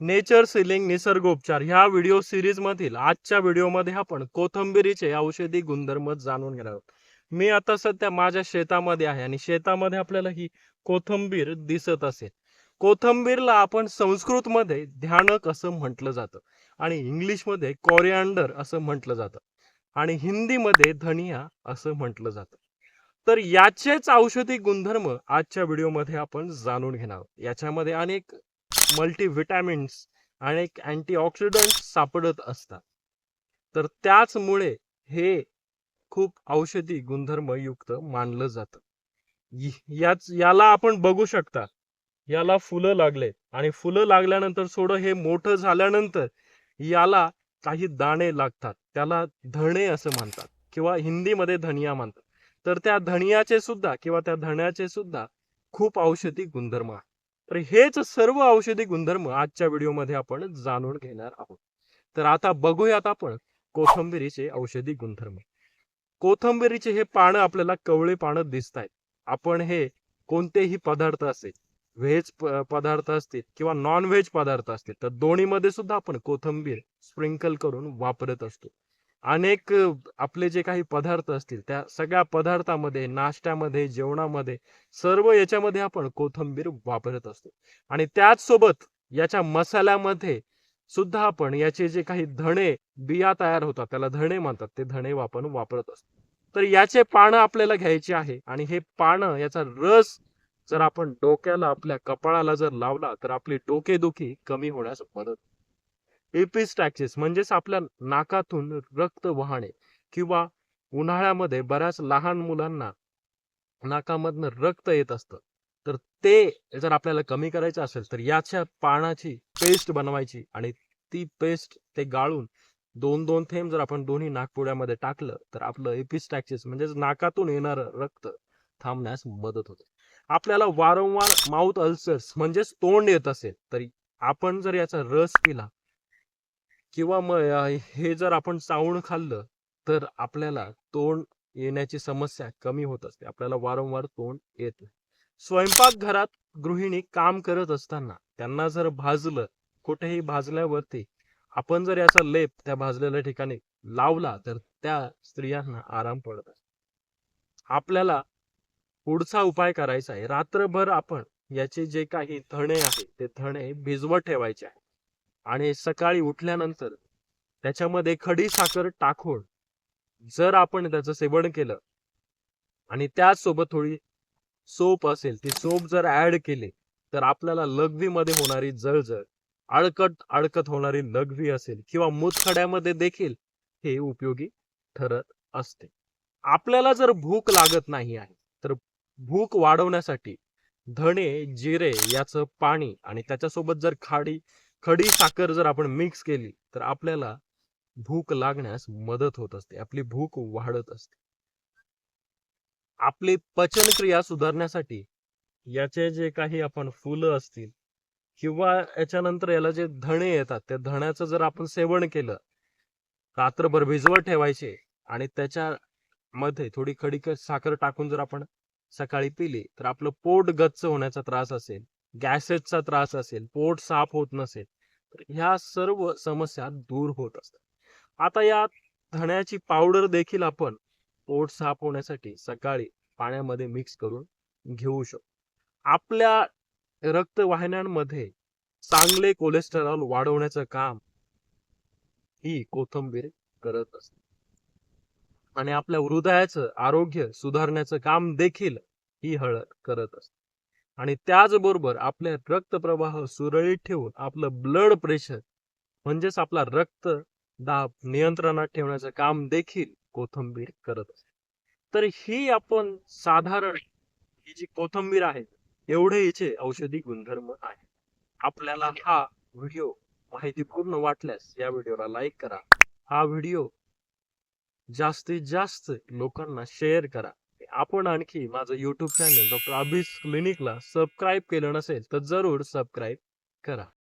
Nature ceiling निसर्गोपचार. ह्या video series मधील आजच्या व्हिडिओमध्ये आपण कोथंबिरीचे औषधी गुणधर्म जाणून घेणार आहोत. मी आता सध्या माझ्या शेतामध्ये आहे आणि शेतामध्ये आपल्याला ही कोथंबीर दिसत असेल. कोथंबीरला आपण संस्कृत मध्ये ध्यानक असं म्हटलं जातं आणि इंग्लिशमध्ये असं म्हटलं जातं आणि हिंदीमध्ये धनिया असं म्हटलं जातं. तर याचेच औषधी गुणधर्म आजच्या व्हिडिओमध्ये आपण जाणून घेणार आहोत. याच्यामध्ये अनेक मल्टीव्हिटॅमिन्स अनेक अँटीऑक्सिडंट सापडत असतात. तर त्याचमुळे हे खूप औषधी गुणधर्म युक्त मानलं जातं. याच याला आपण बघू शकता. याला फुलं लागले आणि फुलं लागल्यानंतर थोडं हे मोठं झाल्यानंतर याला काही दाणे लागतात. त्याला धणे असं म्हणतात किंवा हिंदीमध्ये धनिया म्हणतात. तर त्या धनियाचे सुद्धा किंवा त्या धण्याचे सुद्धा खूप औषधी गुणधर्म आहेत. तर हेच सर्व औषधी गुणधर्म आजच्या व्हिडिओमध्ये आपण जाणून घेणार आहोत. तर आता बघूयात आपण कोथंबिरीचे औषधी गुणधर्म. कोथंबिरीचे हे पानं आपल्याला कवळे पानं दिसत आहेत आपण हे कोणतेही पदार्थ असेल व्हेज पदार्थ असतील किंवा नॉन व्हेज पदार्थ असतील तर दोन्हीमध्ये सुद्धा आपण कोथंबीर स्प्रिंकल करून वापरत असतो. अनेक आपले जे काही पदार्थ असतील त्या सगळ्या पदार्थामध्ये नाश्त्यामध्ये जेवणामध्ये सर्व याच्यामध्ये आपण कोथंबीर वापरत असतो. आणि त्याच सोबत याच्या मसाल्यामध्ये सुद्धा आपण याचे जे काही धणे बिया तयार होतात त्याला धणे म्हणतात ते धणे आपण वापरत असतो. तर याचे पानं आपल्याला घ्यायचे आहे आणि हे पानं याचा रस जर आपण डोक्याला आपल्या कपाळाला जर लावला तर आपली डोकेदुखी कमी होण्यास मदत एपिस्टॅक्सिस म्हणजेच आपल्या नाकातून रक्त वाहणे किंवा उन्हाळ्यामध्ये बऱ्याच लहान मुलांना नाकामधनं रक्त येत असतं. तर ते जर आपल्याला कमी करायचं असेल तर याच्या पानाची पेस्ट बनवायची आणि ती पेस्ट ते गाळून दोन दोन थेंब जर आपण दोन्ही नागपुड्यामध्ये टाकलं तर आपलं एपिस्टॅक्सिस म्हणजेच नाकातून येणारं रक्त थांबण्यास मदत होते. आपल्याला वारंवार माउथ अल्सर्स म्हणजेच तोंड येत असेल तरी आपण जर याचा रस पिला किंवा मग हे जर आपण चावून खाल्लं तर आपल्याला तोंड येण्याची समस्या कमी होत असते. आपल्याला वारंवार तोंड येत नाही. स्वयंपाकघरात गृहिणी काम करत असताना त्यांना जर भाजलं कुठेही भाजल्यावरती आपण जर याचा लेप त्या भाजलेल्या ठिकाणी लावला तर त्या स्त्रियांना आराम पडत असतो. आपल्याला पुढचा उपाय करायचा आहे. रात्रभर आपण याचे जे काही धणे आहे ते धणे भिजवत ठेवायचे आहे. आणि सकाळी उठल्यानंतर त्याच्यामध्ये खडी साखर टाकून जर आपण त्याचं सेवन केलं आणि त्याचसोबत थोडी सोप असेल ती सोप जर ऍड केली तर आपल्याला लघवीमध्ये होणारी जळजळ अडकट अडकत होणारी लघवी असेल किंवा मूतखड्यामध्ये देखील हे उपयोगी ठरत असते. आपल्याला जर भूक लागत नाही आहे तर भूक वाढवण्यासाठी धणे जिरे याचं पाणी आणि त्याच्यासोबत जर खाडी खडी साखर जर आपण मिक्स केली तर आपल्याला भूक लागण्यास मदत होत असते. आपली भूक वाढत असते. आपली पचनक्रिया सुधारण्यासाठी याचे जे काही आपण फुलं असतील किंवा याच्यानंतर याला जे धणे येतात त्या धण्याचं जर आपण सेवन केलं रात्रभर भिजवत ठेवायचे आणि त्याच्यामध्ये थोडी खडी साखर टाकून जर आपण सकाळी पिली तर आपलं पोट गच्च होण्याचा त्रास असेल. गॅसेसचा त्रास असेल पोट साफ होत नसेल तर ह्या सर्व समस्या दूर होत असतात. आता या धण्याची पावडर देखील आपण पोट साफ होण्यासाठी सकाळी पाण्यामध्ये मिक्स करून घेऊ शकतो. आपल्या रक्तवाहिन्यांमध्ये चांगले कोलेस्टेरॉल वाढवण्याचं काम ही कोथंबीर करत असते. आणि आपल्या हृदयाचं आरोग्य सुधारण्याचं काम देखील ही हळद करत असते. आणि त्याचबरोबर आपले रक्तप्रवाह सुरळीत ठेवून आपलं ब्लड प्रेशर म्हणजेच आपला रक्त दाब नियंत्रणात ठेवण्याचं काम देखील कोथंबीर करत असते. तर ही आपण साधारण ही जी कोथंबीर आहे एवढे हिचे औषधी गुणधर्म आहे आपल्याला हा व्हिडिओ माहितीपूर्ण वाटल्यास या व्हिडिओला लाईक करा. हा व्हिडिओ जास्तीत जास्त लोकांना शेअर करा. आपण आणखी माझं यूट्यूब चॅनल डॉक्टर अभिस क्लिनिकला सबस्क्राईब केलं नसेल तर जरूर सबस्क्राईब करा.